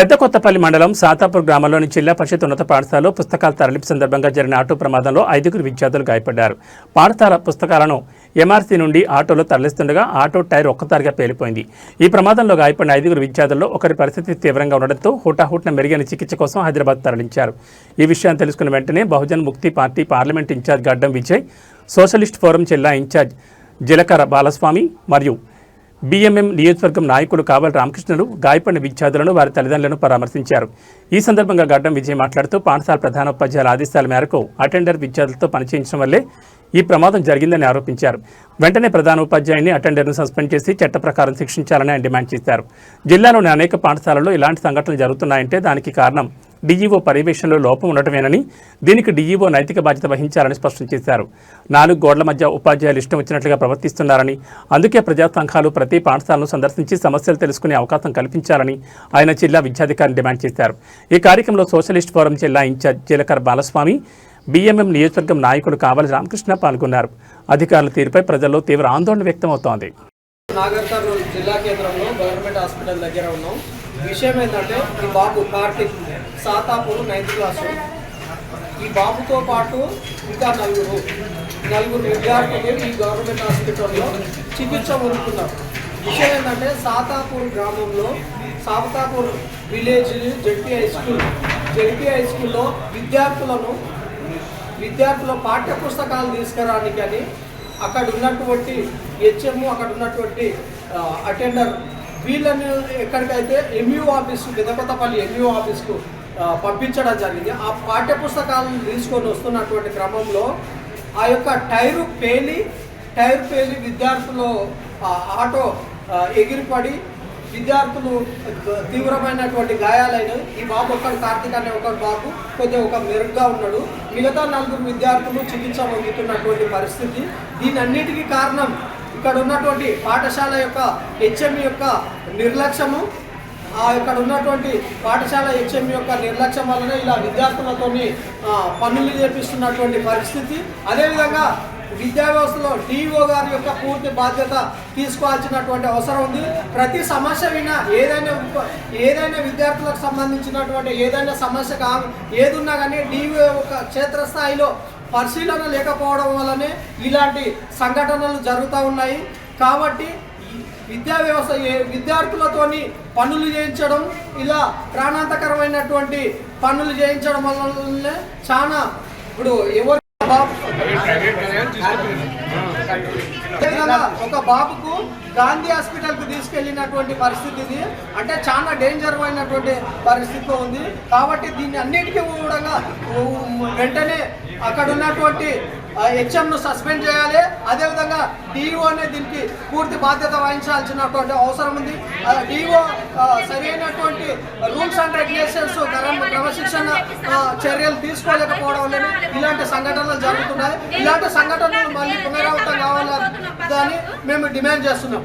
పెద్ద కొత్తపల్లి మండలం సాతాపూర్ గ్రామంలోని జిల్లా పరిషత్ ఉన్నత పాఠశాలలో పుస్తకాల తరలింపు సందర్భంగా జరిగిన ఆటో ప్రమాదంలో ఐదుగురు విద్యార్థులు గాయపడ్డారు. పాఠశాల పుస్తకాలను ఎంఆర్సీ నుండి ఆటోలో తరలిస్తుండగా ఆటో టైర్ ఒక్కసారిగా పేలిపోయింది. ఈ ప్రమాదంలో గాయపడిన ఐదుగురు విద్యార్థుల్లో ఒకరి పరిస్థితి తీవ్రంగా ఉండడంతో హుటాహుట్న మెరుగైన చికిత్స కోసం హైదరాబాద్ తరలించారు. ఈ విషయాన్ని తెలుసుకున్న వెంటనే బహుజన్ ముక్తి party parliament incharge Gaddam Vijay socialist forum జిల్లా ఇన్ఛార్జ్ జిలకర బాలస్వామి మరియు బీఎంఎం నియోజకవర్గం నాయకులు కావల రామకృష్ణులు గాయపడిన విద్యార్థులను వారి తల్లిదండ్రులను పరామర్శించారు. ఈ సందర్భంగా గడ్డం విజయ్ మాట్లాడుతూ పాఠశాల ప్రధానోపాధ్యాయుల ఆదేశాల మేరకు అటెండర్ విద్యార్థులతో పనిచేయించడం వల్లే ఈ ప్రమాదం జరిగిందని ఆరోపించారు. వెంటనే ప్రధాన ఉపాధ్యాయుని అటెండర్ను సస్పెండ్ చేసి చట్ట ప్రకారం శిక్షించాలని ఆయన డిమాండ్ చేశారు. జిల్లాలోని అనేక పాఠశాలల్లో ఇలాంటి సంఘటనలు జరుగుతున్నాయంటే దానికి కారణం డీఈఓ పర్యవేక్షణలో లోపం ఉండటమేనని దీనికి డీఈఓ నైతిక బాధ్యత వహించాలని స్పష్టం చేశారు. నాలుగు గోడల మధ్య ఉపాధ్యాయులు ఇష్టం వచ్చినట్లుగా ప్రవర్తిస్తున్నారని అందుకే ప్రజా సంఘాలు ప్రతి పాఠశాలను సందర్శించి సమస్యలు తెలుసుకునే అవకాశం కల్పించాలని ఆయన జిల్లా విద్యాధికారిని డిమాండ్ చేశారు. ఈ కార్యక్రమంలో సోషలిస్ట్ ఫోరం జిల్లా ఇన్ఛార్జ్ జీలకర్ బాలస్వామి బీఎంఎం నియోజకవర్గం నాయకుడు కావలి రామకృష్ణ పాల్గొన్నారు. అధికారుల తీరుపై ప్రజల్లో తీవ్ర ఆందోళన వ్యక్తమవుతోంది. నాగర్ జిల్లా కేంద్రంలో గవర్నమెంట్ హాస్పిటల్ దగ్గర ఉన్నాం. విషయం ఏంటంటే ఈ బాబు కార్తిక్ సాతాపూర్ నైన్త్ క్లాసు. ఈ బాబుతో పాటు ఇంకా నలుగురు నలుగురు విద్యార్థులు ఈ గవర్నమెంట్ హాస్పిటల్లో చికిత్స పొందుతున్నారు. విషయం ఏంటంటే సాతాపూర్ గ్రామంలో Satapur village ZP high school ZP high స్కూల్లో విద్యార్థులను విద్యార్థుల పాఠ్య పుస్తకాలు తీసుకురానికని అని అక్కడ ఉన్నటువంటి హెచ్ఎం అక్కడ ఉన్నటువంటి అటెండర్ వీళ్ళని ఎక్కడికైతే ఎంయూ ఆఫీస్ పెద్దకొత్తపల్లి ఎంయూ ఆఫీస్కు పంపించడం జరిగింది. ఆ పాఠ్య పుస్తకాలను తీసుకొని వస్తున్నటువంటి క్రమంలో ఆ యొక్క టైరు పేలి టైర్ పేలి విద్యార్థులు ఆ, ఆటో ఎగిరిపడి విద్యార్థులు తీవ్రమైనటువంటి గాయాలైన ఈ బాబు ఒక్కడు కార్తీక్ అనే ఒక బాబు కొద్దిగా ఒక మెరుగ్గా ఉన్నాడు. మిగతా నలుగురు విద్యార్థులు చికిత్స పొందుతున్నటువంటి పరిస్థితి. దీనన్నిటికీ కారణం ఇక్కడ ఉన్నటువంటి పాఠశాల యొక్క హెచ్ఎం యొక్క నిర్లక్ష్యము ఆ ఇక్కడ ఉన్నటువంటి పాఠశాల హెచ్ఎం యొక్క నిర్లక్ష్యం వలన ఇలా విద్యార్థులతోని పనులు చేపిస్తున్నటువంటి పరిస్థితి. అదేవిధంగా విద్యా వ్యవస్థలో డిఓ గారి యొక్క పూర్తి బాధ్యత తీసుకోవాల్సినటువంటి అవసరం ఉంది. ప్రతి సమస్య వినా ఏదైనా ఉప- ఏదైనా విద్యార్థులకు సంబంధించినటువంటి ఏదైనా సమస్య కా ఏదున్నా కానీ డిఓ యొక్క క్షేత్రస్థాయిలో పరిశీలన లేకపోవడం వల్లనే ఇలాంటి సంఘటనలు జరుగుతూ ఉన్నాయి. కాబట్టి విద్యా వ్యవస్థ విద్యార్థులతోని పనులు చేయించడం ఇలా ప్రాణాంతకరమైనటువంటి పనులు చేయించడం వల్లనే చాలా ఇప్పుడు ఎవరు ఒక బాబుకు గాంధీ హాస్పిటల్కు తీసుకెళ్ళినటువంటి పరిస్థితి ఇది. అంటే చాలా డేంజర్ అయినటువంటి పరిస్థితి ఉంది. కాబట్టి దీన్ని అన్నిటికీ కూడా వెంటనే అక్కడ ఉన్నటువంటి హెచ్ఎంను సస్పెండ్ చేయాలి. అదేవిధంగా డిఓ అనే దీనికి పూర్తి బాధ్యత వహించాల్సినటువంటి అవసరం ఉంది. డిఓ సరైనటువంటి రూల్స్ అండ్ రెగ్యులేషన్స్ క్రమశిక్షణ చర్యలు తీసుకోలేకపోవడం వల్లనే ఇలాంటి సంఘటనలు జరుగుతున్నాయి. ఇలాంటి సంఘటనలు మళ్ళీ పునరావృతం కావాలని మేము డిమాండ్ చేస్తున్నాం.